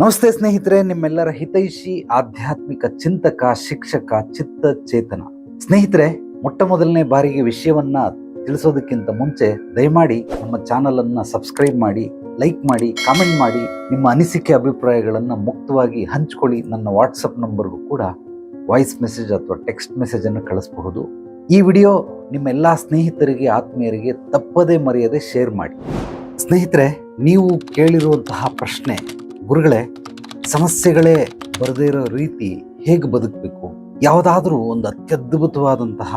ನಮಸ್ತೆ ಸ್ನೇಹಿತರೆ, ನಿಮ್ಮೆಲ್ಲರ ಹಿತೈಷಿ, ಆಧ್ಯಾತ್ಮಿಕ ಚಿಂತಕ, ಶಿಕ್ಷಕ ಚಿತ್ತ ಚೇತನ ಸ್ನೇಹಿತರೆ ಮೊಟ್ಟ ಮೊದಲನೇ ಬಾರಿಗೆ ವಿಷಯವನ್ನ ತಿಳಿಸೋದಕ್ಕಿಂತ ಮುಂಚೆ ದಯಮಾಡಿ ನಮ್ಮ ಚಾನಲ್ ಅನ್ನ ಸಬ್ಸ್ಕ್ರೈಬ್ ಮಾಡಿ, ಲೈಕ್ ಮಾಡಿ, ಕಾಮೆಂಟ್ ಮಾಡಿ, ನಿಮ್ಮ ಅನಿಸಿಕೆ ಅಭಿಪ್ರಾಯಗಳನ್ನು ಮುಕ್ತವಾಗಿ ಹಂಚ್ಕೊಳ್ಳಿ. ನನ್ನ ವಾಟ್ಸಪ್ ನಂಬರ್ಗೂ ಕೂಡ ವಾಯ್ಸ್ ಮೆಸೇಜ್ ಅಥವಾ ಟೆಕ್ಸ್ಟ್ ಮೆಸೇಜ್ ಅನ್ನು ಕಳಿಸಬಹುದು. ಈ ವಿಡಿಯೋ ನಿಮ್ಮೆಲ್ಲ ಸ್ನೇಹಿತರಿಗೆ, ಆತ್ಮೀಯರಿಗೆ ತಪ್ಪದೇ ಮರೆಯದೆ ಶೇರ್ ಮಾಡಿ. ಸ್ನೇಹಿತರೆ, ನೀವು ಕೇಳಿರುವಂತಹ ಪ್ರಶ್ನೆ ಗುರುಗಳೇ, ಸಮಸ್ಯೆಗಳೇ ಬರದೇ ಇರೋ ರೀತಿ ಹೇಗೆ ಬದುಕಬೇಕು? ಯಾವುದಾದ್ರೂ ಒಂದು ಅತ್ಯದ್ಭುತವಾದಂತಹ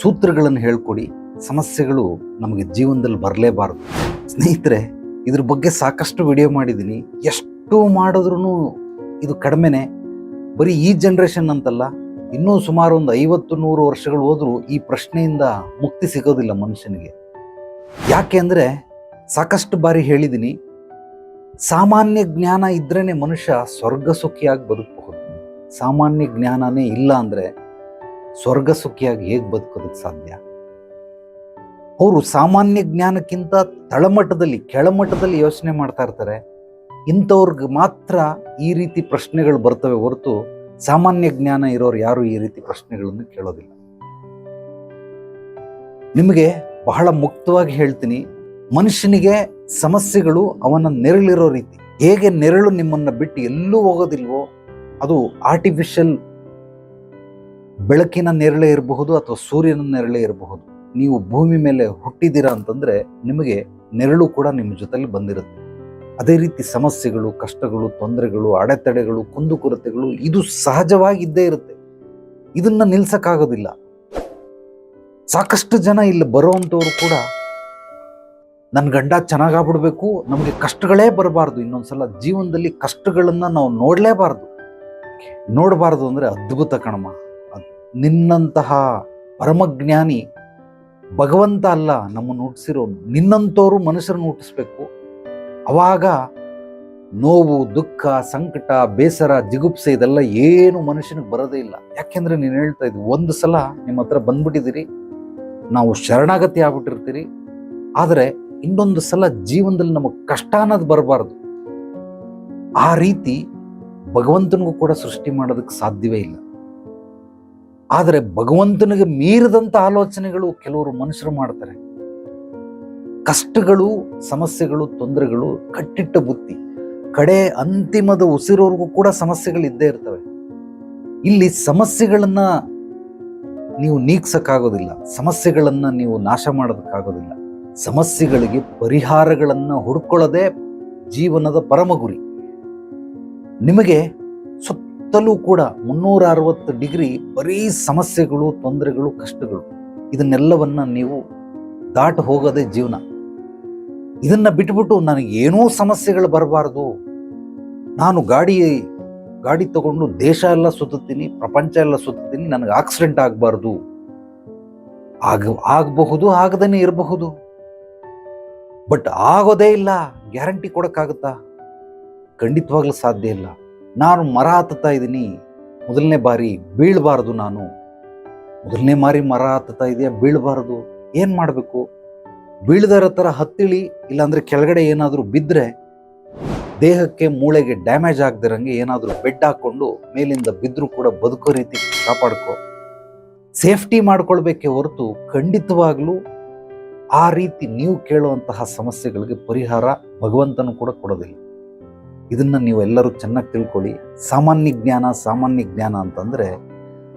ಸೂತ್ರಗಳನ್ನು ಹೇಳ್ಕೊಡಿ. ಸಮಸ್ಯೆಗಳು ನಮಗೆ ಜೀವನದಲ್ಲಿ ಬರಲೇಬಾರದು. ಸ್ನೇಹಿತರೆ, ಇದ್ರ ಬಗ್ಗೆ ಸಾಕಷ್ಟು ವಿಡಿಯೋ ಮಾಡಿದ್ದೀನಿ. ಎಷ್ಟು ಮಾಡಿದ್ರೂ ಇದು ಕಡಿಮೆನೆ. ಬರೀ ಈ ಜನ್ರೇಷನ್ ಅಂತಲ್ಲ, ಇನ್ನೂ ಸುಮಾರು ಒಂದು ಐವತ್ತು ನೂರು ವರ್ಷಗಳು ಹೋದರೂ ಈ ಪ್ರಶ್ನೆಯಿಂದ ಮುಕ್ತಿ ಸಿಗೋದಿಲ್ಲ ಮನುಷ್ಯನಿಗೆ. ಯಾಕೆ ಅಂದರೆ ಸಾಕಷ್ಟು ಬಾರಿ ಹೇಳಿದ್ದೀನಿ ಸಾಮಾನ್ಯ ಜ್ಞಾನ ಇದ್ರೇ ಮನುಷ್ಯ ಸ್ವರ್ಗ ಸುಖಿಯಾಗಿ ಬದುಕಬಹುದು. ಸಾಮಾನ್ಯ ಜ್ಞಾನನೇ ಇಲ್ಲ ಅಂದರೆ ಸ್ವರ್ಗ ಸುಖಿಯಾಗಿ ಹೇಗೆ ಬದುಕೋದಕ್ಕೆ ಸಾಧ್ಯ? ಅವರು ಸಾಮಾನ್ಯ ಜ್ಞಾನಕ್ಕಿಂತ ತಳಮಟ್ಟದಲ್ಲಿ, ಕೆಳಮಟ್ಟದಲ್ಲಿ ಯೋಚನೆ ಮಾಡ್ತಾ ಇರ್ತಾರೆ. ಇಂಥವ್ರಿಗೆ ಮಾತ್ರ ಈ ರೀತಿ ಪ್ರಶ್ನೆಗಳು ಬರ್ತವೆ ಹೊರತು ಸಾಮಾನ್ಯ ಜ್ಞಾನ ಇರೋರು ಯಾರು ಈ ರೀತಿ ಪ್ರಶ್ನೆಗಳನ್ನು ಕೇಳೋದಿಲ್ಲ. ನಿಮಗೆ ಬಹಳ ಮುಕ್ತವಾಗಿ ಹೇಳ್ತೀನಿ. ಮನುಷ್ಯನಿಗೆ ಸಮಸ್ಯೆಗಳು ಅವನ ನೆರಳಿರೋ ರೀತಿ. ಹೇಗೆ ನೆರಳು ನಿಮ್ಮನ್ನು ಬಿಟ್ಟು ಎಲ್ಲೂ ಹೋಗೋದಿಲ್ವೋ, ಅದು ಆರ್ಟಿಫಿಷಿಯಲ್ ಬೆಳಕಿನ ನೆರಳೇ ಇರಬಹುದು ಅಥವಾ ಸೂರ್ಯನ ನೆರಳೇ ಇರಬಹುದು. ನೀವು ಭೂಮಿ ಮೇಲೆ ಹುಟ್ಟಿದ್ದೀರಾ ಅಂತಂದರೆ ನಿಮಗೆ ನೆರಳು ಕೂಡ ನಿಮ್ಮ ಜೊತೆಯಲ್ಲಿ ಬಂದಿರುತ್ತೆ. ಅದೇ ರೀತಿ ಸಮಸ್ಯೆಗಳು, ಕಷ್ಟಗಳು, ತೊಂದರೆಗಳು, ಅಡೆತಡೆಗಳು, ಕುಂದುಕೊರತೆಗಳು, ಇದು ಸಹಜವಾಗಿದ್ದೇ ಇರುತ್ತೆ. ಇದನ್ನು ನಿಲ್ಸಕ್ಕಾಗೋದಿಲ್ಲ. ಸಾಕಷ್ಟು ಜನ ಇಲ್ಲಿ ಬರುವಂಥವ್ರು ಕೂಡ ನನ್ನ ಗಂಡ ಚೆನ್ನಾಗಾಗ್ಬಿಡ್ಬೇಕು, ನಮಗೆ ಕಷ್ಟಗಳೇ ಬರಬಾರ್ದು. ಇನ್ನೊಂದ್ಸಲ ಜೀವನದಲ್ಲಿ ಕಷ್ಟಗಳನ್ನು ನಾವು ನೋಡಲೇಬಾರ್ದು. ನೋಡಬಾರ್ದು ಅಂದರೆ ಅದ್ಭುತ ಕಣಮ್ಮ. ನಿನ್ನಂತಹ ಪರಮಜ್ಞಾನಿ ಭಗವಂತ ಅಲ್ಲ, ನಮ್ಮನ್ನು ಹುಟ್ಟಿಸಿರೋನು ನಿನ್ನಂಥವ್ರು ಮನುಷ್ಯರನ್ನು ಹುಟ್ಟಿಸ್ಬೇಕು. ಅವಾಗ ನೋವು, ದುಃಖ, ಸಂಕಟ, ಬೇಸರ, ಜಿಗುಪ್ಸೆ ಇದೆಲ್ಲ ಏನು ಮನುಷ್ಯನಿಗೆ ಬರೋದೇ ಇಲ್ಲ. ಯಾಕೆಂದರೆ ನೀನು ಹೇಳ್ತಾ ಇದ್ವಿ ಒಂದು ಸಲ ನಿಮ್ಮ ಹತ್ರ ಬಂದ್ಬಿಟ್ಟಿದ್ದೀರಿ, ನಾವು ಶರಣಾಗತಿ ಆಗ್ಬಿಟ್ಟಿರ್ತೀರಿ. ಆದರೆ ಇನ್ನೊಂದು ಸಲ ಜೀವನದಲ್ಲಿ ನಮಗೆ ಕಷ್ಟ ಅನ್ನೋದು ಬರಬಾರ್ದು. ಆ ರೀತಿ ಭಗವಂತನಿಗೂ ಕೂಡ ಸೃಷ್ಟಿ ಮಾಡೋದಕ್ಕೆ ಸಾಧ್ಯವೇ ಇಲ್ಲ. ಆದರೆ ಭಗವಂತನಿಗೆ ಮೀರಿದಂಥ ಆಲೋಚನೆಗಳು ಕೆಲವರು ಮನುಷ್ಯರು ಮಾಡ್ತಾರೆ. ಕಷ್ಟಗಳು, ಸಮಸ್ಯೆಗಳು, ತೊಂದರೆಗಳು, ಕಟ್ಟಿಟ್ಟ ಬುತ್ತಿ, ಕಡೆ ಅಂತಿಮದ ಉಸಿರೋರ್ಗೂ ಕೂಡ ಸಮಸ್ಯೆಗಳು ಇದ್ದೇ ಇರ್ತವೆ. ಇಲ್ಲಿ ಸಮಸ್ಯೆಗಳನ್ನ ನೀವು ನೀಗ್ಸಕ್ಕಾಗೋದಿಲ್ಲ. ಸಮಸ್ಯೆಗಳನ್ನ ನೀವು ನಾಶ ಮಾಡೋದಕ್ಕಾಗೋದಿಲ್ಲ. ಸಮಸ್ಯೆಗಳಿಗೆ ಪರಿಹಾರಗಳನ್ನು ಹುಡ್ಕೊಳ್ಳೋದೇ ಜೀವನದ ಪರಮ ಗುರಿ ನಿಮಗೆ ಸುತ್ತಲೂ ಕೂಡ ಮುನ್ನೂರ ಅರವತ್ತು ಡಿಗ್ರಿ ಬರೀ ಸಮಸ್ಯೆಗಳು, ತೊಂದರೆಗಳು, ಕಷ್ಟಗಳು, ಇದನ್ನೆಲ್ಲವನ್ನು ನೀವು ದಾಟ ಹೋಗೋದೇ ಜೀವನ. ಇದನ್ನು ಬಿಟ್ಬಿಟ್ಟು ನನಗೆ ಏನೂ ಸಮಸ್ಯೆಗಳು ಬರಬಾರ್ದು. ನಾನು ಗಾಡಿ ಗಾಡಿ ತಗೊಂಡು ದೇಶ ಎಲ್ಲ ಸುತ್ತೀನಿ ಪ್ರಪಂಚ ಎಲ್ಲ ಸುತ್ತೀನಿ ನನಗೆ ಆಕ್ಸಿಡೆಂಟ್ ಆಗಬಾರ್ದು. ಆಗ, ಆಗಬಹುದು ಆಗದೇ ಇರಬಹುದು. ಬಟ್ ಆಗೋದೇ ಇಲ್ಲ. ಗ್ಯಾರಂಟಿ ಕೊಡೋಕ್ಕಾಗುತ್ತಾ? ಖಂಡಿತವಾಗ್ಲೂ ಸಾಧ್ಯ ಇಲ್ಲ. ನಾನು ಮರ ಹತ್ತುತ್ತಾ ಇದ್ದೀನಿ. ಮೊದಲನೇ ಬಾರಿ ಬೀಳಬಾರ್ದು ನಾನು. ಮೊದಲನೇ ಬಾರಿ ಮರ ಹತ್ತುತ್ತಾ ಇದೆಯಾ? ಬೀಳಬಾರ್ದು. ಏನು ಮಾಡಬೇಕು? ಬೀಳದರ ಥರ ಹತ್ತಿಳಿ, ಇಲ್ಲಾಂದರೆ ಕೆಳಗಡೆ ಏನಾದರೂ ಬಿದ್ದರೆ ದೇಹಕ್ಕೆ ಮೂಳೆಗೆ ಡ್ಯಾಮೇಜ್ ಆಗದಿರಂಗೆ ಏನಾದರೂ ಬೆಡ್ ಹಾಕ್ಕೊಂಡು ಮೇಲಿಂದ ಬಿದ್ದರೂ ಕೂಡ ಬದುಕೋ ರೀತಿ ಕಾಪಾಡ್ಕೋ. ಸೇಫ್ಟಿ ಮಾಡ್ಕೊಳ್ಬೇಕೆ ಹೊರತು ಖಂಡಿತವಾಗ್ಲೂ ಆ ರೀತಿ ನೀವು ಕೇಳುವಂತಹ ಸಮಸ್ಯೆಗಳಿಗೆ ಪರಿಹಾರ ಭಗವಂತನು ಕೂಡ ಕೊಡೋದಿಲ್ಲ. ಇದನ್ನು ನೀವು ಎಲ್ಲರೂ ಚೆನ್ನಾಗಿ ತಿಳ್ಕೊಳ್ಳಿ. ಸಾಮಾನ್ಯ ಜ್ಞಾನ ಸಾಮಾನ್ಯ ಜ್ಞಾನ ಅಂತಂದರೆ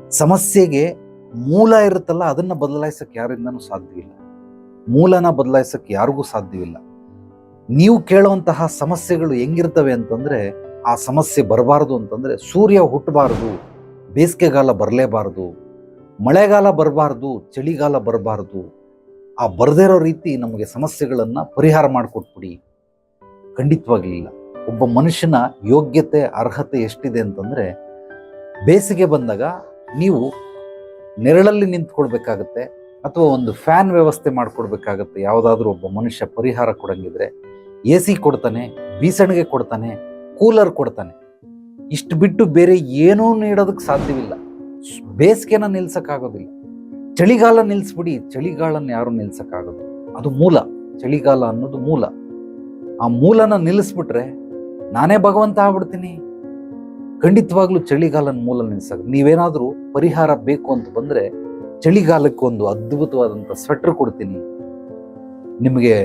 ಸಮಸ್ಯೆಗೆ ಮೂಲ ಇರುತ್ತಲ್ಲ, ಅದನ್ನು ಬದಲಾಯಿಸೋಕ್ಕೆ ಯಾರಿಂದನೂ ಸಾಧ್ಯವಿಲ್ಲ. ಮೂಲನ ಬದಲಾಯಿಸೋಕ್ಕೆ ಯಾರಿಗೂ ಸಾಧ್ಯವಿಲ್ಲ. ನೀವು ಕೇಳುವಂತಹ ಸಮಸ್ಯೆಗಳು ಹೆಂಗಿರ್ತವೆ ಅಂತಂದರೆ, ಆ ಸಮಸ್ಯೆ ಬರಬಾರ್ದು ಅಂತಂದರೆ, ಸೂರ್ಯ ಹುಟ್ಟಬಾರ್ದು, ಬೇಸಿಗೆಗಾಲ ಬರಲೇಬಾರ್ದು, ಮಳೆಗಾಲ ಬರಬಾರ್ದು, ಚಳಿಗಾಲ ಬರಬಾರ್ದು ಆ ಬರದೇ ಇರೋ ರೀತಿ ನಮಗೆ ಸಮಸ್ಯೆಗಳನ್ನು ಪರಿಹಾರ ಮಾಡಿಕೊಟ್ಬಿಡಿ. ಖಂಡಿತವಾಗಲಿಲ್ಲ ಒಬ್ಬ ಮನುಷ್ಯನ ಯೋಗ್ಯತೆ, ಅರ್ಹತೆ ಎಷ್ಟಿದೆ ಅಂತಂದ್ರೆ, ಬೇಸಿಗೆ ಬಂದಾಗ ನೀವು ನೆರಳಲ್ಲಿ ನಿಂತ್ಕೊಳ್ಬೇಕಾಗತ್ತೆ ಅಥವಾ ಒಂದು ಫ್ಯಾನ್ ವ್ಯವಸ್ಥೆ ಮಾಡಿಕೊಡ್ಬೇಕಾಗತ್ತೆ. ಯಾವುದಾದ್ರೂ ಒಬ್ಬ ಮನುಷ್ಯ ಪರಿಹಾರ ಕೊಡಂಗಿದ್ರೆ, ಎ ಸಿ ಕೊಡ್ತಾನೆ, ಬೀಸಣಿಗೆ ಕೊಡ್ತಾನೆ, ಕೂಲರ್ ಕೊಡ್ತಾನೆ. ಇಷ್ಟು ಬಿಟ್ಟು ಬೇರೆ ಏನೂ ನೀಡೋದಕ್ಕೆ ಸಾಧ್ಯವಿಲ್ಲ. ಬೇಸಿಗೆನ ನಿಲ್ಸಕ್ಕಾಗೋದಿಲ್ಲ. ಚಳಿಗಾಲ ನಿಲ್ಲಿಸ್ಬಿಡಿ ಚಳಿಗಾಲನ ಯಾರು ನಿಲ್ಸಕ್ಕಾಗೋದು? ಅದು ಮೂಲ. ಚಳಿಗಾಲ ಅನ್ನೋದು ಮೂಲ. ಆ ಮೂಲನ ನಿಲ್ಲಿಸ್ಬಿಟ್ರೆ ನಾನೇ ಭಗವಂತ ಆಗ್ಬಿಡ್ತೀನಿ. ಖಂಡಿತವಾಗ್ಲೂ ಚಳಿಗಾಲನ ಮೂಲ ನಿಲ್ಸಕ್ ನೀವೇನಾದರೂ ಪರಿಹಾರ ಬೇಕು ಅಂತ ಬಂದರೆ ಚಳಿಗಾಲಕ್ಕೊಂದು ಅದ್ಭುತವಾದಂಥ ಸ್ವೆಟ್ರ್ ಕೊಡ್ತೀನಿ. ನಿಮಗೆ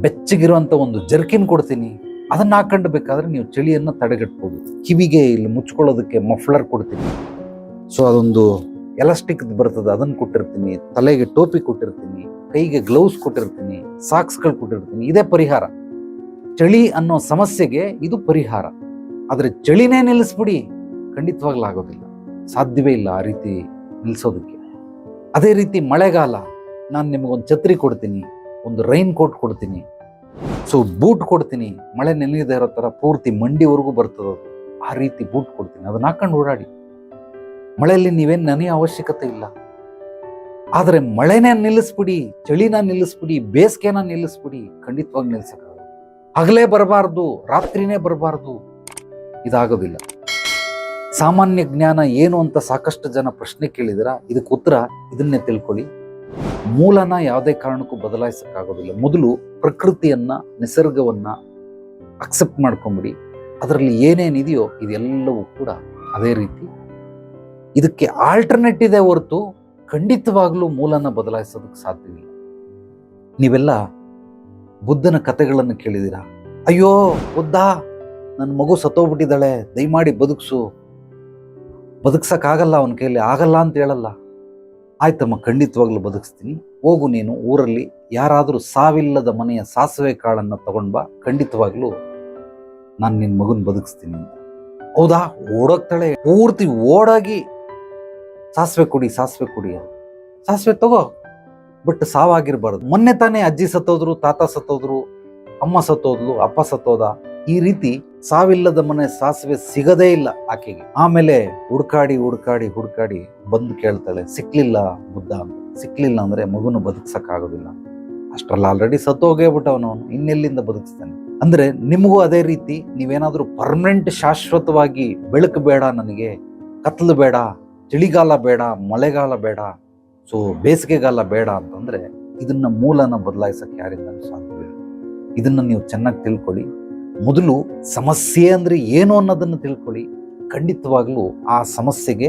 ಬೆಚ್ಚಗಿರುವಂಥ ಒಂದು ಜರ್ಕಿನ್ ಕೊಡ್ತೀನಿ. ಅದನ್ನು ಹಾಕೊಂಡು ಬೇಕಾದ್ರೆ ನೀವು ಚಳಿಯನ್ನು ತಡೆಗಟ್ಬೋದು. ಕಿವಿಗೆ ಇಲ್ಲಿ ಮುಚ್ಕೊಳ್ಳೋದಕ್ಕೆ ಮಫ್ಲರ್ ಕೊಡ್ತೀನಿ. ಸೊ ಅದೊಂದು ಎಲಾಸ್ಟಿಕ್ ಬರ್ತದೆ ಅದನ್ನ ಕೊಟ್ಟಿರ್ತೀನಿ. ತಲೆಗೆ ಟೋಪಿ ಕೊಟ್ಟಿರ್ತೀನಿ, ಕೈಗೆ ಗ್ಲೌಸ್ ಕೊಟ್ಟಿರ್ತೀನಿ ಸಾಕ್ಸ್ಗಳು ಕೊಟ್ಟಿರ್ತೀನಿ. ಇದೇ ಪರಿಹಾರ. ಚಳಿ ಅನ್ನೋ ಸಮಸ್ಯೆಗೆ ಇದು ಪರಿಹಾರ. ಆದರೆ ಚಳಿನೇ ನಿಲ್ಲಿಸ್ಬಿಡಿ. ಖಂಡಿತವಾಗ್ಲೂ ಆಗೋದಿಲ್ಲ. ಸಾಧ್ಯವೇ ಇಲ್ಲ ಆ ರೀತಿ ನಿಲ್ಲಿಸೋದಕ್ಕೆ ಅದೇ ರೀತಿ ಮಳೆಗಾಲ. ನಾನು ನಿಮಗೊಂದು ಛತ್ರಿ ಕೊಡ್ತೀನಿ, ಒಂದು ರೈನ್ ಕೋಟ್ ಕೊಡ್ತೀನಿ. ಸೊ ಬೂಟ್ ಕೊಡ್ತೀನಿ. ಮಳೆ ನೆನೆಯದೇ ಇರೋ ಥರ ಪೂರ್ತಿ ಮಂಡಿವರೆಗೂ ಬರ್ತದೆ ಆ ರೀತಿ ಬೂಟ್ ಕೊಡ್ತೀನಿ. ಅದನ್ನ ಹಾಕೊಂಡು ಓಡಾಡಿ. ಮಳೆಯಲ್ಲಿ ನೀವೇನು ನನಗೆ ಅವಶ್ಯಕತೆ ಇಲ್ಲ. ಆದರೆ ಮಳೆನೇ ನಿಲ್ಲಿಸ್ಬಿಡಿ, ಚಳಿನ ನಿಲ್ಲಿಸ್ಬಿಡಿ, ಬೇಸಿಗೆನ ನಿಲ್ಲಿಸ್ಬಿಡಿ, ಖಂಡಿತವಾಗಿ ನಿಲ್ಸಕ್ಕಾಗಲ್ಲ ಹಗಲೇ ಬರಬಾರ್ದು, ರಾತ್ರಿನೇ ಬರಬಾರ್ದು, ಇದಾಗೋದಿಲ್ಲ. ಸಾಮಾನ್ಯ ಜ್ಞಾನ ಏನು ಅಂತ ಸಾಕಷ್ಟು ಜನ ಪ್ರಶ್ನೆ ಕೇಳಿದಿರ? ಇದಕ್ಕೆ ಉತ್ತರ ಇದನ್ನೇ ತಿಳ್ಕೊಳ್ಳಿ. ಮೂಲನ ಯಾವುದೇ ಕಾರಣಕ್ಕೂ ಬದಲಾಯಿಸಕ್ಕಾಗೋದಿಲ್ಲ ಮೊದಲು ಪ್ರಕೃತಿಯನ್ನ, ನಿಸರ್ಗವನ್ನ ಅಕ್ಸೆಪ್ಟ್ ಮಾಡ್ಕೊಂಬಿಡಿ. ಅದರಲ್ಲಿ ಏನೇನಿದೆಯೋ ಇದೆಲ್ಲವೂ ಕೂಡ ಅದೇ ರೀತಿ ಇದಕ್ಕೆ ಆಲ್ಟರ್ನೇಟ್ ಇದೆ ಹೊರತು ಖಂಡಿತವಾಗ್ಲೂ ಮೂಲನ ಬದಲಾಯಿಸೋದಕ್ಕೆ ಸಾಧ್ಯವಿಲ್ಲ. ನೀವೆಲ್ಲ ಬುದ್ಧನ ಕಥೆಗಳನ್ನು ಕೇಳಿದಿರಾ ಅಯ್ಯೋ, ಬುದ್ಧ, ನನ್ನ ಮಗು ಸತ್ತೋಗ್ಬಿಟ್ಟಿದ್ದಾಳೆ, ದಯಮಾಡಿ ಬದುಕಿಸು. ಬದುಕ್ಸಕ್ಕಾಗಲ್ಲ ಅವನ ಕೈಯಲ್ಲಿ, ಆಗಲ್ಲ ಅಂತ ಹೇಳಲ್ಲ. ಆಯ್ತಮ್ಮ, ಖಂಡಿತವಾಗ್ಲೂ ಬದುಕಿಸ್ತೀನಿ. ಹೋಗು ನೀನು ಊರಲ್ಲಿ, ಯಾರಾದರೂ ಸಾವಿಲ್ಲದ ಮನೆಯ ಸಾಸಿವೆ ಕಾಳನ್ನು ತಗೊಂಡ್ ಬಾ. ಖಂಡಿತವಾಗ್ಲೂ ನಾನು ನಿನ್ನ ಮಗುನ ಬದುಕಿಸ್ತೀನಿ ಅಂತ. ಹೌದಾ? ಓಡೋಗ್ತಾಳೆ. ಪೂರ್ತಿ ಓಡಾಗಿ ಸಾಸಿವೆ ಕುಡಿ ಸಾಸಿವೆ ಕುಡಿ. ಸಾಸಿವೆ ತಗೋ ಬಟ್ ಸಾವಾಗಿರ್ಬಾರ್ದು. ಮೊನ್ನೆ ತಾನೇ ಅಜ್ಜಿ ಸತ್ತೋದ್ರು, ತಾತ ಸತ್ತೋದ್ರು, ಅಮ್ಮ ಸತ್ತೋದ್ಲು, ಅಪ್ಪ ಸತ್ತೋದ. ಈ ರೀತಿ ಸಾವಿಲ್ಲದ ಮನೆ ಸಾಸಿವೆ ಸಿಗದೇ ಇಲ್ಲ ಆಕೆಗೆ. ಆಮೇಲೆ ಹುಡ್ಕಾಡಿ ಹುಡ್ಕಾಡಿ ಹುಡ್ಕಾಡಿ ಬಂದು ಕೇಳ್ತಾಳೆ, ಸಿಕ್ಲಿಲ್ಲ ಬುದ್ಧ ಅಂತ. ಸಿಕ್ಲಿಲ್ಲ ಅಂದ್ರೆ ಮಗುನ ಬದುಕ್ಸಕ್ಕಾಗೋದಿಲ್ಲ. ಅಷ್ಟ್ರಲ್ಲಿ ಆಲ್ರೆಡಿ ಸತ್ತೋಗೇ ಬಿಟ್ಟವನು ಇನ್ನೆಲ್ಲಿಂದ ಬದುಕಿಸ್ತಾನೆ? ಅಂದ್ರೆ ನಿಮಗೂ ಅದೇ ರೀತಿ ನೀವೇನಾದ್ರೂ ಪರ್ಮನೆಂಟ್ ಶಾಶ್ವತವಾಗಿ ಬೆಳಕು ಬೇಡ ನನಗೆ ಕತ್ಲು ಬೇಡ ಚಳಿಗಾಲ ಬೇಡ, ಮಳೆಗಾಲ ಬೇಡ ಸೊ ಬೇಸಿಗೆಗಾಲ ಬೇಡ ಅಂತಂದ್ರೆ ಇದನ್ನ ಮೂಲನ ಬದಲಾಯಿಸಕ್ಕೆ ಯಾರಿಂದ ಸಾಧ್ಯವಿಲ್ಲ ಇದನ್ನ ನೀವು ಚೆನ್ನಾಗಿ ತಿಳ್ಕೊಳ್ಳಿ. ಮೊದಲು ಸಮಸ್ಯೆ ಅಂದ್ರೆ ಏನು ಅನ್ನೋದನ್ನು ತಿಳ್ಕೊಳ್ಳಿ. ಖಂಡಿತವಾಗಲೂ ಆ ಸಮಸ್ಯೆಗೆ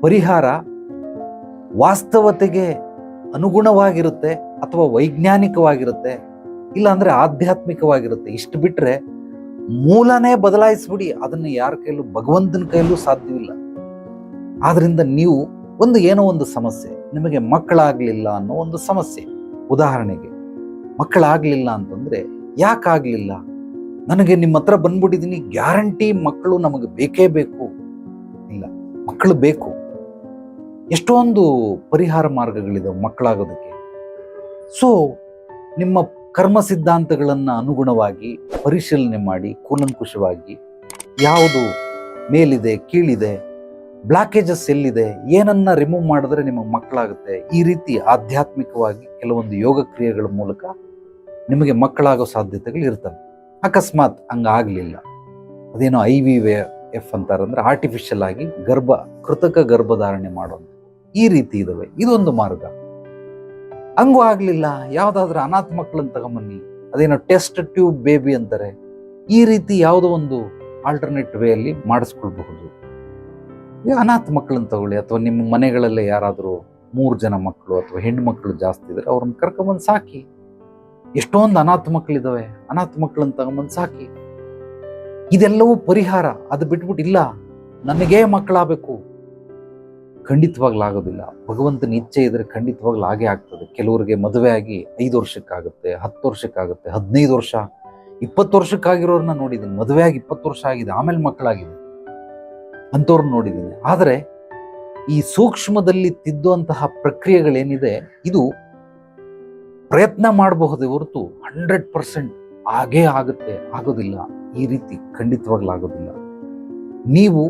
ಪರಿಹಾರ ವಾಸ್ತವತೆಗೆ ಅನುಗುಣವಾಗಿರುತ್ತೆ ಅಥವಾ ವೈಜ್ಞಾನಿಕವಾಗಿರುತ್ತೆ, ಇಲ್ಲಾಂದರೆ ಆಧ್ಯಾತ್ಮಿಕವಾಗಿರುತ್ತೆ. ಇಷ್ಟು ಬಿಟ್ರೆ ಮೂಲನೇ ಬದಲಾಯಿಸ್ಬಿಡಿ. ಅದನ್ನು ಯಾರ ಕೈಲೂ ಭಗವಂತನ ಕೈಲೂ ಸಾಧ್ಯವಿಲ್ಲ. ಆದ್ರಿಂದ ನೀವು ಒಂದು ಏನೋ ಒಂದು ಸಮಸ್ಯೆ, ನಿಮಗೆ ಮಕ್ಕಳಾಗಲಿಲ್ಲ ಅನ್ನೋ ಒಂದು ಸಮಸ್ಯೆ. ಉದಾಹರಣೆಗೆ, ಮಕ್ಕಳಾಗಲಿಲ್ಲ ಅಂತಂದ್ರೆ ಯಾಕಾಗಲಿಲ್ಲ? ನನಗೆ ನಿಮ್ಮ ಹತ್ರ ಬಂದ್ಬಿಟ್ಟಿದ್ದೀನಿ ಗ್ಯಾರಂಟಿ ಮಕ್ಕಳು ನಮಗೆ ಬೇಕೇ ಬೇಕು. ಇಲ್ಲ, ಮಕ್ಕಳು ಬೇಕು. ಎಷ್ಟೊಂದು ಪರಿಹಾರ ಮಾರ್ಗಗಳಿದಾವೆ ಮಕ್ಕಳಾಗೋದಕ್ಕೆ. ಸೊ ನಿಮ್ಮ ಕರ್ಮ ಸಿದ್ಧಾಂತಗಳನ್ನು ಅನುಗುಣವಾಗಿ ಪರಿಶೀಲನೆ ಮಾಡಿ, ಕೂಲಂಕುಷವಾಗಿ ಯಾವುದು ಮೇಲಿದೆ, ಕೀಳಿದೆ ಬ್ಲಾಕೇಜಸ್ ಎಲ್ಲಿದೆ? ಏನನ್ನ ರಿಮೂವ್ ಮಾಡಿದ್ರೆ ನಿಮಗೆ ಮಕ್ಕಳಾಗುತ್ತೆ? ಈ ರೀತಿ ಆಧ್ಯಾತ್ಮಿಕವಾಗಿ ಕೆಲವೊಂದು ಯೋಗ ಕ್ರಿಯೆಗಳ ಮೂಲಕ ನಿಮಗೆ ಮಕ್ಕಳಾಗೋ ಸಾಧ್ಯತೆಗಳು ಇರ್ತವೆ. ಅಕಸ್ಮಾತ್ ಹಂಗಾಗಲಿಲ್ಲ. ಅದೇನೋ ಐ ವಿ ವೇ ಎಫ್ ಅಂತಾರಂದ್ರೆ ಆರ್ಟಿಫಿಷಿಯಲ್ ಆಗಿ ಗರ್ಭ, ಕೃತಕ ಗರ್ಭಧಾರಣೆ ಮಾಡೋದು. ಈ ರೀತಿ ಇದಾವೆ. ಇದೊಂದು ಮಾರ್ಗ. ಹಂಗೂ ಆಗಲಿಲ್ಲ. ಯಾವುದಾದ್ರೂ ಅನಾಥ ಮಕ್ಕಳನ್ನ ತಗೊಂಬನ್ನಿ. ಅದೇನೋ ಟೆಸ್ಟ್ ಟ್ಯೂಬ್ ಬೇಬಿ ಅಂತಾರೆ. ಈ ರೀತಿ ಯಾವುದೋ ಒಂದು ಆಲ್ಟರ್ನೇಟ್ ವೇ ಅಲ್ಲಿ ಮಾಡಿಸ್ಕೊಳ್ಬಹುದು. ಅನಾಥ ಮಕ್ಕಳನ್ನ ತಗೊಳ್ಳಿ ಅಥವಾ ನಿಮ್ಮ ಮನೆಗಳಲ್ಲೇ ಯಾರಾದರೂ ಮೂರು ಜನ ಮಕ್ಕಳು ಅಥವಾ ಹೆಣ್ಣು ಮಕ್ಕಳು ಜಾಸ್ತಿ ಇದ್ರೆ ಅವ್ರನ್ನ ಕರ್ಕೊಂಬಂದು ಸಾಕಿ. ಎಷ್ಟೊಂದು ಅನಾಥ ಮಕ್ಕಳಿದ್ದಾವೆ ಅನಾಥ ಮಕ್ಕಳನ್ನು ತಗೊಂಬಂದು ಸಾಕಿ. ಇದೆಲ್ಲವೂ ಪರಿಹಾರ. ಅದು ಬಿಟ್ಬಿಟ್ಟು ಇಲ್ಲ. ನನಗೇ ಮಕ್ಕಳಾಗಬೇಕು. ಖಂಡಿತವಾಗ್ಲೂ ಆಗೋದಿಲ್ಲ ಭಗವಂತನ ಇಚ್ಛೆ ಇದ್ರೆ ಖಂಡಿತವಾಗ್ಲೂ ಆಗೇ ಆಗ್ತದೆ. ಕೆಲವರಿಗೆ ಮದುವೆ ಆಗಿ ಐದು ವರ್ಷಕ್ಕಾಗುತ್ತೆ, ಹತ್ತು ವರ್ಷಕ್ಕಾಗುತ್ತೆ, ಹದಿನೈದು ವರ್ಷ, ಇಪ್ಪತ್ತು ವರ್ಷಕ್ಕಾಗಿರೋರನ್ನ ನೋಡಿದ್ದೀನಿ ಮದುವೆ ಆಗಿ ಇಪ್ಪತ್ತು ವರ್ಷ ಆಗಿದೆ. ಆಮೇಲೆ ಮಕ್ಕಳಾಗಿದೆ. ಅಂಥವ್ರನ್ನ ನೋಡಿದ್ದೀನಿ. ಆದರೆ ಈ ಸೂಕ್ಷ್ಮದಲ್ಲಿ ತಿದ್ದುವಂತಹ ಪ್ರಕ್ರಿಯೆಗಳೇನಿದೆ, ಇದು ಪ್ರಯತ್ನ ಮಾಡಬಹುದೇ ಹೊರತು ಹಂಡ್ರೆಡ್ ಪರ್ಸೆಂಟ್ ಆಗೇ ಆಗುತ್ತೆ, ಆಗೋದಿಲ್ಲ. ಈ ರೀತಿ ಖಂಡಿತವಾಗ್ಲೂ ಆಗೋದಿಲ್ಲ ನೀವು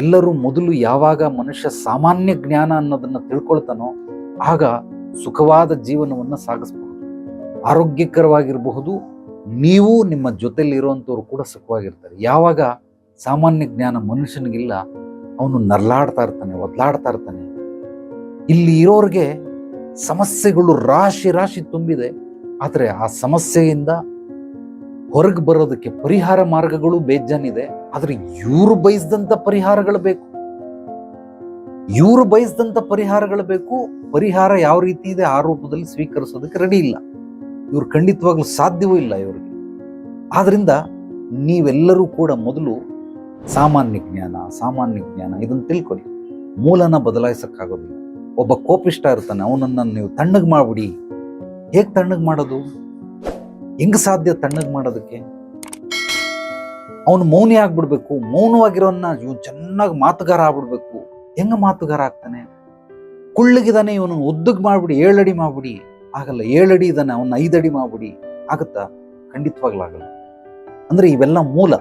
ಎಲ್ಲರೂ ಮೊದಲು ಯಾವಾಗ ಮನುಷ್ಯ ಸಾಮಾನ್ಯ ಜ್ಞಾನ ಅನ್ನೋದನ್ನು ತಿಳ್ಕೊಳ್ತಾನೋ, ಆಗ ಸುಖವಾದ ಜೀವನವನ್ನು ಸಾಗಿಸಬಹುದು. ಆರೋಗ್ಯಕರವಾಗಿರಬಹುದು, ನೀವು ನಿಮ್ಮ ಜೊತೆಯಲ್ಲಿರುವಂಥವ್ರು ಕೂಡ ಸುಖವಾಗಿರ್ತಾರೆ. ಯಾವಾಗ ಸಾಮಾನ್ಯ ಜ್ಞಾನ ಮನುಷ್ಯನಿಗಿಲ್ಲ, ಅವನು ನರ್ಲಾಡ್ತಾ ಇರ್ತಾನೆ, ಒದ್ಲಾಡ್ತಾ ಇರ್ತಾನೆ. ಇಲ್ಲಿ ಇರೋರಿಗೆ ಸಮಸ್ಯೆಗಳು ರಾಶಿ ರಾಶಿ ತುಂಬಿದೆ. ಆದರೆ ಆ ಸಮಸ್ಯೆಯಿಂದ ಹೊರಗೆ ಬರೋದಕ್ಕೆ ಪರಿಹಾರ ಮಾರ್ಗಗಳು ಬೇಜಾನಿದೆ. ಆದರೆ ಇವರು ಬಯಸಿದಂಥ ಪರಿಹಾರಗಳು ಬೇಕು. ಇವರು ಬಯಸಿದಂಥ ಪರಿಹಾರಗಳು ಬೇಕು. ಪರಿಹಾರ ಯಾವ ರೀತಿ ಇದೆ ಆ ರೂಪದಲ್ಲಿ ಸ್ವೀಕರಿಸೋದಕ್ಕೆ ರೆಡಿ ಇಲ್ಲ. ಇವ್ರು ಖಂಡಿತವಾಗ್ಲೂ ಸಾಧ್ಯವೂ ಇಲ್ಲ ಇವ್ರಿಗೆ. ಆದ್ರಿಂದ ನೀವೆಲ್ಲರೂ ಕೂಡ ಮೊದಲು ಸಾಮಾನ್ಯ ಜ್ಞಾನ ಸಾಮಾನ್ಯ ಜ್ಞಾನ, ಇದನ್ನ ತಿಳ್ಕೊಳ್ಳಿ ಮೂಲನ ಬದಲಾಯಿಸಕ್ಕಾಗೋದಿಲ್ಲ. ಒಬ್ಬ ಕೋಪಿಷ್ಟ ಇರ್ತಾನೆ ಅವನನ್ನ ನೀವು ತಣ್ಣಗೆ ಮಾಡ್ಬಿಡಿ. ಹೇಗೆ ತಣ್ಣಗೆ ಮಾಡೋದು? ಹೆಂಗ್ ಸಾಧ್ಯ ತಣ್ಣಗೆ ಮಾಡೋದಕ್ಕೆ? ಅವನು ಮೌನಿ ಆಗ್ಬಿಡ್ಬೇಕು, ಮೌನವಾಗಿರೋನ್ನ ಇವನು ಚೆನ್ನಾಗಿ ಮಾತುಗಾರ ಆಗ್ಬಿಡ್ಬೇಕು. ಹೆಂಗ ಮಾತುಗಾರ ಆಗ್ತಾನೆ? ಕುಳ್ಳಗಿದಾನೆ ಇವನು, ಉದ್ದಗ್ ಮಾಡ್ಬಿಡಿ, ಏಳಡಿ ಮಾಡ್ಬಿಡಿ. ಆಗಲ್ಲ, ಏಳಡಿ ಇದಾನೆ ಅವನ್ನ ಐದಡಿ ಮಾಡ್ಬಿಡಿ. ಆಗುತ್ತಾ? ಖಂಡಿತವಾಗ್ಲಾಗಲ್ಲ ಅಂದ್ರೆ ಇವೆಲ್ಲ ಮೂಲ.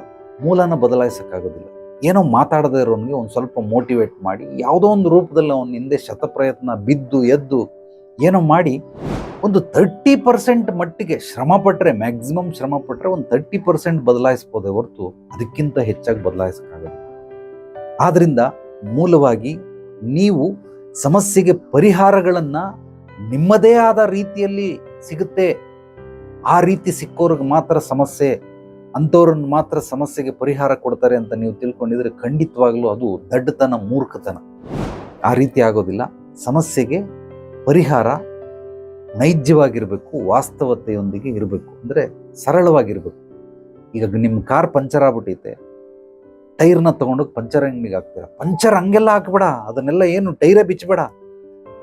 ಮೂಲನ ಬದಲಾಯಿಸೋಕ್ಕಾಗೋದಿಲ್ಲ. ಏನೋ ಮಾತಾಡದೇ ಇರೋನಿಗೆ ಒಂದು ಸ್ವಲ್ಪ ಮೋಟಿವೇಟ್ ಮಾಡಿ, ಯಾವುದೋ ಒಂದು ರೂಪದಲ್ಲಿ ಅವನ ಹಿಂದೆ ಶತಪ್ರಯತ್ನ ಬಿದ್ದು ಎದ್ದು ಏನೋ ಮಾಡಿ, ಒಂದು ತರ್ಟಿ ಪರ್ಸೆಂಟ್ ಮಟ್ಟಿಗೆ ಶ್ರಮ ಪಟ್ಟರೆ ಮ್ಯಾಕ್ಸಿಮಮ್ ಶ್ರಮ ಪಟ್ಟರೆ ಒಂದು ತರ್ಟಿ ಪರ್ಸೆಂಟ್ ಬದಲಾಯಿಸ್ಬೋದೇ ಹೊರತು ಅದಕ್ಕಿಂತ ಹೆಚ್ಚಾಗಿ ಬದಲಾಯಿಸೋಕ್ಕಾಗಲ್ಲ ಆದ್ದರಿಂದ ಮೂಲವಾಗಿ ನೀವು ಸಮಸ್ಯೆಗೆ ಪರಿಹಾರಗಳನ್ನು ನಿಮ್ಮದೇ ಆದ ರೀತಿಯಲ್ಲಿ ಸಿಗುತ್ತೆ. ಆ ರೀತಿ ಸಿಕ್ಕೋರಿಗೆ ಮಾತ್ರ ಸಮಸ್ಯೆ ಅಂಥವ್ರನ್ನ ಮಾತ್ರ ಸಮಸ್ಯೆಗೆ ಪರಿಹಾರ ಕೊಡ್ತಾರೆ ಅಂತ ನೀವು ತಿಳ್ಕೊಂಡಿದ್ರೆ ಖಂಡಿತವಾಗ್ಲೂ ಅದು ದಡ್ಡತನ, ಮೂರ್ಖತನ. ಆ ರೀತಿ ಆಗೋದಿಲ್ಲ. ಸಮಸ್ಯೆಗೆ ಪರಿಹಾರ ನೈಜವಾಗಿರಬೇಕು ವಾಸ್ತವತೆಯೊಂದಿಗೆ ಇರಬೇಕು. ಅಂದರೆ ಸರಳವಾಗಿರಬೇಕು. ಈಗ ನಿಮ್ಮ ಕಾರ್ ಪಂಚರ್ ಆಗ್ಬಿಟ್ಟೈತೆ ಟೈರ್ನ ತೊಗೊಂಡೋಗಿ ಪಂಚರ್ ಅಂಗಡಿಗೆ ಹಾಕ್ತೀರ? ಪಂಚರ್ ಹಂಗೆಲ್ಲ ಹಾಕ್ಬೇಡ. ಅದನ್ನೆಲ್ಲ ಏನು ಟೈರೇ ಬಿಚ್ಚಬೇಡ.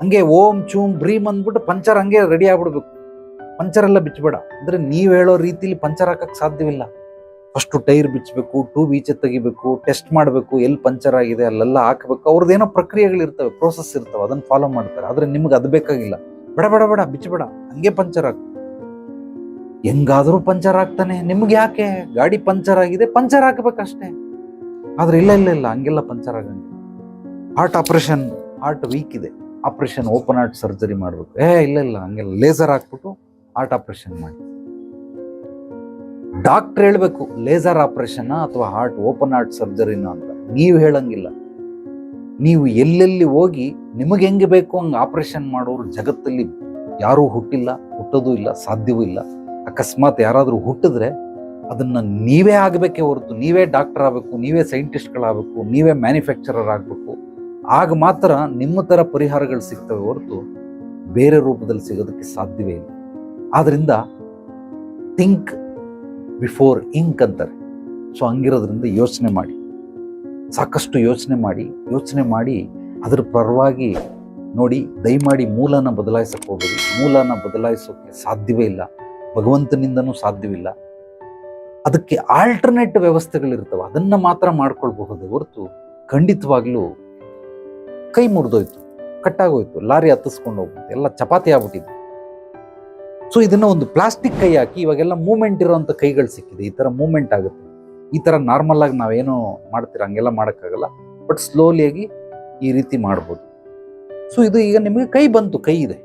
ಹಂಗೆ ಓಂ ಚೂಮ್ ಬ್ರೀಮ್ ಅಂದ್ಬಿಟ್ಟು ಪಂಚರ್ ಹಂಗೆ ರೆಡಿ ಆಗ್ಬಿಡ್ಬೇಕು. ಪಂಚರ್ ಎಲ್ಲ ಬಿಚ್ಚಬೇಡ. ಅಂದರೆ ನೀವು ಹೇಳೋ ರೀತಿಲಿ ಪಂಚರ್ ಹಾಕೋಕ್ಕೆ ಸಾಧ್ಯವಿಲ್ಲ. ಫಸ್ಟ್ ಟೈರ್ ಬಿಚ್ಚಬೇಕು ಟೂ ಬೀಚ್ ತೆಗಿಬೇಕು, ಟೆಸ್ಟ್ ಮಾಡಬೇಕು, ಎಲ್ಲಿ ಪಂಚರ್ ಆಗಿದೆ, ಅಲ್ಲೆಲ್ಲ ಹಾಕಬೇಕು. ಅವ್ರದ್ದೇನೋ ಪ್ರಕ್ರಿಯೆಗಳಿರ್ತವೆ ಪ್ರೋಸೆಸ್ ಇರ್ತವೆ ಅದನ್ನು ಫಾಲೋ ಮಾಡ್ತಾರೆ. ಆದರೆ ನಿಮ್ಗೆ ಅದು ಬೇಕಾಗಿಲ್ಲ. ಬೇಡ ಬೇಡ ಬೇಡ ಬಿಚ್ಚಬೇಡ ಹಂಗೆ ಪಂಚರ್ ಹಾಕು. ಹೆಂಗಾದರೂ ಪಂಚರ್ ಆಗ್ತಾನೆ. ನಿಮ್ಗೆ ಯಾಕೆ? ಗಾಡಿ ಪಂಚರ್ ಆಗಿದೆ, ಪಂಚರ್ ಹಾಕಬೇಕಷ್ಟೇ. ಆದರೆ ಇಲ್ಲ ಇಲ್ಲ ಇಲ್ಲ, ಹಂಗೆಲ್ಲ ಪಂಚರ್ ಆಗಂಗಿಲ್ಲ. ಹಾರ್ಟ್ ಆಪ್ರೇಷನ್ ಹಾರ್ಟ್ ವೀಕ್ ಇದೆ. ಆಪ್ರೇಷನ್ ಓಪನ್ ಹಾರ್ಟ್ ಸರ್ಜರಿ ಮಾಡಬೇಕು. ಏ, ಇಲ್ಲ ಇಲ್ಲ, ಹಂಗೆಲ್ಲ ಲೇಸರ್ ಹಾಕ್ಬಿಟ್ಟು ಹಾರ್ಟ್ ಆಪ್ರೇಷನ್ ಮಾಡಿ. ಡಾಕ್ಟರ್ ಹೇಳಬೇಕು, ಲೇಸರ್ ಆಪರೇಷನ್ ಅಥವಾ ಹಾರ್ಟ್, ಓಪನ್ ಹಾರ್ಟ್ ಸರ್ಜರಿನ ಅಂತ. ನೀವು ಹೇಳಂಗಿಲ್ಲ. ನೀವು ಎಲ್ಲೆಲ್ಲಿ ಹೋಗಿ ನಿಮಗೆ ಹೆಂಗೆ ಬೇಕು ಹಂಗೆ ಆಪರೇಷನ್ ಮಾಡೋರು ಜಗತ್ತಲ್ಲಿ ಯಾರೂ ಹುಟ್ಟಿಲ್ಲ, ಹುಟ್ಟೋದು ಇಲ್ಲ, ಸಾಧ್ಯವೂ ಇಲ್ಲ. ಅಕಸ್ಮಾತ್ ಯಾರಾದರೂ ಹುಟ್ಟಿದ್ರೆ ಅದನ್ನು ನೀವೇ ಆಗಬೇಕೇ ಹೊರತು, ನೀವೇ ಡಾಕ್ಟರ್ ಆಗಬೇಕು, ನೀವೇ ಸೈಂಟಿಸ್ಟ್ಗಳಾಗಬೇಕು, ನೀವೇ ಮ್ಯಾನುಫ್ಯಾಕ್ಚರರ್ ಆಗಬೇಕು. ಆಗ ಮಾತ್ರ ನಿಮ್ಮ ಥರ ಪರಿಹಾರಗಳು ಸಿಗ್ತವೆ ಹೊರತು ಬೇರೆ ರೂಪದಲ್ಲಿ ಸಿಗೋದಕ್ಕೆ ಸಾಧ್ಯವೇ ಇಲ್ಲ. ಆದ್ದರಿಂದ ಥಿಂಕ್ ಬಿಫೋರ್ ಇಂಕ್ ಅಂತಾರೆ. ಸೊ ಹಂಗಿರೋದ್ರಿಂದ ಯೋಚನೆ ಮಾಡಿ. ಸಾಕಷ್ಟು ಯೋಚನೆ ಮಾಡಿ. ಯೋಚನೆ ಮಾಡಿ ಅದರ ಪರವಾಗಿ ನೋಡಿ, ದಯಮಾಡಿ ಮೂಲನ ಬದಲಾಯಿಸಕ್ಕೆ ಹೋಗಬೇಡಿ. ಮೂಲನ ಬದಲಾಯಿಸೋಕೆ ಸಾಧ್ಯವೇ ಇಲ್ಲ. ಭಗವಂತನಿಂದನೂ ಸಾಧ್ಯವಿಲ್ಲ. ಅದಕ್ಕೆ ಆಲ್ಟರ್ನೇಟ್ ವ್ಯವಸ್ಥೆಗಳಿರ್ತವೆ. ಅದನ್ನು ಮಾತ್ರ ಮಾಡ್ಕೊಳ್ಬಹುದೇ ಹೊರತು ಖಂಡಿತವಾಗ್ಲೂ ಕೈ ಮುರಿದೋಯ್ತು. ಕಟ್ಟಾಗೋಯ್ತು. ಲಾರಿ ಹತ್ತಿಸ್ಕೊಂಡು ಹೋಗ್ಬಿಟ್ಟು ಎಲ್ಲ ಚಪಾತಿ ಆಗ್ಬಿಟ್ಟಿದೆ ಸೊ ಇದನ್ನ ಒಂದು ಪ್ಲಾಸ್ಟಿಕ್ ಕೈ ಹಾಕಿ ಇವಾಗೆಲ್ಲ ಮೂಮೆಂಟ್ ಇರುವಂತ ಕೈಗಳು ಸಿಕ್ಕಿದೆ. ಈ ತರ ಮೂಮೆಂಟ್ ಆಗುತ್ತೆ. ಈ ತರ ನಾರ್ಮಲ್ ಆಗಿ ನಾವೇನು ಮಾಡ್ತೀರ, ಹಂಗೆಲ್ಲ ಮಾಡೋಕ್ಕಾಗಲ್ಲ. ಬಟ್ ಸ್ಲೋಲಿಯಾಗಿ ಈ ರೀತಿ ಮಾಡ್ಬೋದು. ಸೊ ಇದು ಈಗ ನಿಮಗೆ ಕೈ ಬಂತು, ಕೈ ಇದೆ.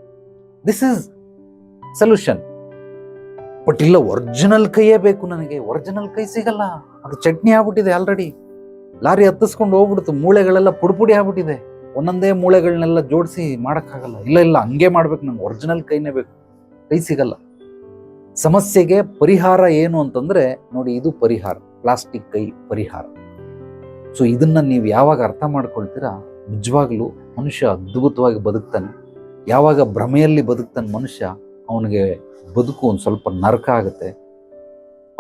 ದಿಸ್ ಇಸ್ ಸೊಲ್ಯೂಷನ್ ಬಟ್ ಇಲ್ಲ ಒರಿಜಿನಲ್ ಕೈಯೇ ಬೇಕು ನನಗೆ. ಒರಿಜಿನಲ್ ಕೈ ಸಿಗಲ್ಲ. ಅದು ಚಟ್ನಿ ಆಗ್ಬಿಟ್ಟಿದೆ ಆಲ್ರೆಡಿ ಲಾರಿ ಹತ್ತಿಸ್ಕೊಂಡು ಹೋಗ್ಬಿಡ್ತು. ಮೂಳೆಗಳೆಲ್ಲ ಪುಡಿಪುಡಿ ಆಗ್ಬಿಟ್ಟಿದೆ. ಒಂದೊಂದೇ ಮೂಳೆಗಳನ್ನೆಲ್ಲ ಜೋಡಿಸಿ ಮಾಡೋಕ್ಕಾಗಲ್ಲ. ಇಲ್ಲ ಇಲ್ಲ, ಹಂಗೆ ಮಾಡ್ಬೇಕು ನಂಗೆ. ಒರಿಜಿನಲ್ ಕೈನೇ ಬೇಕು. ಕೈ ಸಿಗಲ್ಲ. ಸಮಸ್ಯೆಗೆ ಪರಿಹಾರ ಏನು ಅಂತಂದ್ರೆ ನೋಡಿ ಇದು ಪರಿಹಾರ ಪ್ಲಾಸ್ಟಿಕ್ ಕೈ ಪರಿಹಾರ. ಸೊ ಇದನ್ನ ನೀವು ಯಾವಾಗ ಅರ್ಥ ಮಾಡ್ಕೊಳ್ತೀರಾ? ನಿಜವಾಗ್ಲೂ ಮನುಷ್ಯ ಅದ್ಭುತವಾಗಿ ಬದುಕ್ತಾನೆ. ಯಾವಾಗ ಭ್ರಮೆಯಲ್ಲಿ ಬದುಕ್ತಾನೆ ಮನುಷ್ಯ, ಅವನಿಗೆ ಬದುಕು ಒಂದು ಸ್ವಲ್ಪ ನರಕ ಆಗುತ್ತೆ.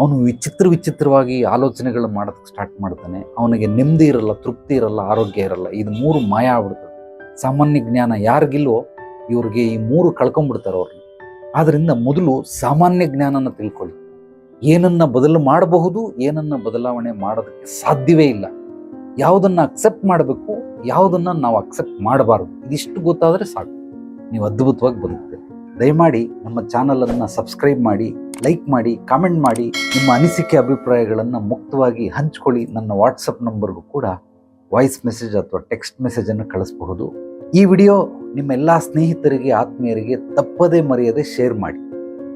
ಅವನು ವಿಚಿತ್ರ ವಿಚಿತ್ರವಾಗಿ ಆಲೋಚನೆಗಳು ಮಾಡೋದಕ್ಕೆ ಸ್ಟಾರ್ಟ್ ಮಾಡ್ತಾನೆ. ಅವನಿಗೆ ನೆಮ್ಮದಿ ಇರಲ್ಲ, ತೃಪ್ತಿ ಇರಲ್ಲ, ಆರೋಗ್ಯ ಇರಲ್ಲ. ಇದು ಮೂರು ಮಾಯ ಆಗ್ಬಿಡ್ತದೆ. ಸಾಮಾನ್ಯ ಜ್ಞಾನ ಯಾರಿಗಿಲ್ವೋ ಇವ್ರಿಗೆ ಈ ಮೂರು ಕಳ್ಕೊಂಡ್ಬಿಡ್ತಾರೆ ಅವ್ರನ್ನ ಆದ್ರಿಂದ ಮೊದಲು ಸಾಮಾನ್ಯ ಜ್ಞಾನನ ತಿಳ್ಕೊಳ್ಳಿ. ಏನನ್ನ ಬದಲು ಮಾಡಬಹುದು, ಏನನ್ನ ಬದಲಾವಣೆ ಮಾಡೋದಕ್ಕೆ ಸಾಧ್ಯವೇ ಇಲ್ಲ. ಯಾವುದನ್ನು ಅಕ್ಸೆಪ್ಟ್ ಮಾಡಬೇಕು, ಯಾವುದನ್ನು ನಾವು ಅಕ್ಸೆಪ್ಟ್ ಮಾಡಬಾರ್ದು. ಇದಿಷ್ಟು ಗೊತ್ತಾದರೆ ಸಾಕು. ನೀವು ಅದ್ಭುತವಾಗಿ ಬದುಕ್ತೀರಿ. ದಯಮಾಡಿ ನಮ್ಮ ಚಾನಲನ್ನು ಸಬ್ಸ್ಕ್ರೈಬ್ ಮಾಡಿ ಲೈಕ್ ಮಾಡಿ ಕಾಮೆಂಟ್ ಮಾಡಿ, ನಿಮ್ಮ ಅನಿಸಿಕೆ ಅಭಿಪ್ರಾಯಗಳನ್ನು ಮುಕ್ತವಾಗಿ ಹಂಚ್ಕೊಳ್ಳಿ. ನನ್ನ ವಾಟ್ಸಪ್ ನಂಬರ್ಗೂ ಕೂಡ ವಾಯ್ಸ್ ಮೆಸೇಜ್ ಅಥವಾ ಟೆಕ್ಸ್ಟ್ ಮೆಸೇಜನ್ನು ಕಳಿಸಬಹುದು. ಈ ವಿಡಿಯೋ ನಿಮ್ಮೆಲ್ಲ ಸ್ನೇಹಿತರಿಗೆ, ಆತ್ಮೀಯರಿಗೆ ತಪ್ಪದೇ ಮರೆಯದೆ ಶೇರ್ ಮಾಡಿ.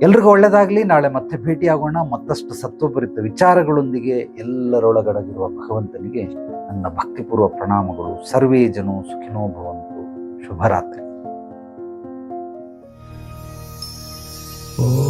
ಎಲ್ರಿಗೂ ಒಳ್ಳೆಯದಾಗಲಿ ನಾಳೆ ಮತ್ತೆ ಭೇಟಿಯಾಗೋಣ ಮತ್ತಷ್ಟು ಸತ್ವಭರಿತ ವಿಚಾರಗಳೊಂದಿಗೆ ಎಲ್ಲರೊಳಗಡಗಿರುವ ಭಗವಂತನಿಗೆ ನನ್ನ ಭಕ್ತಿಪೂರ್ವ ಪ್ರಣಾಮಗಳು. ಸರ್ವೇ ಜನೋ ಸುಖಿನೋ ಭವಂತು. ಶುಭರಾತ್ರಿ. ಓ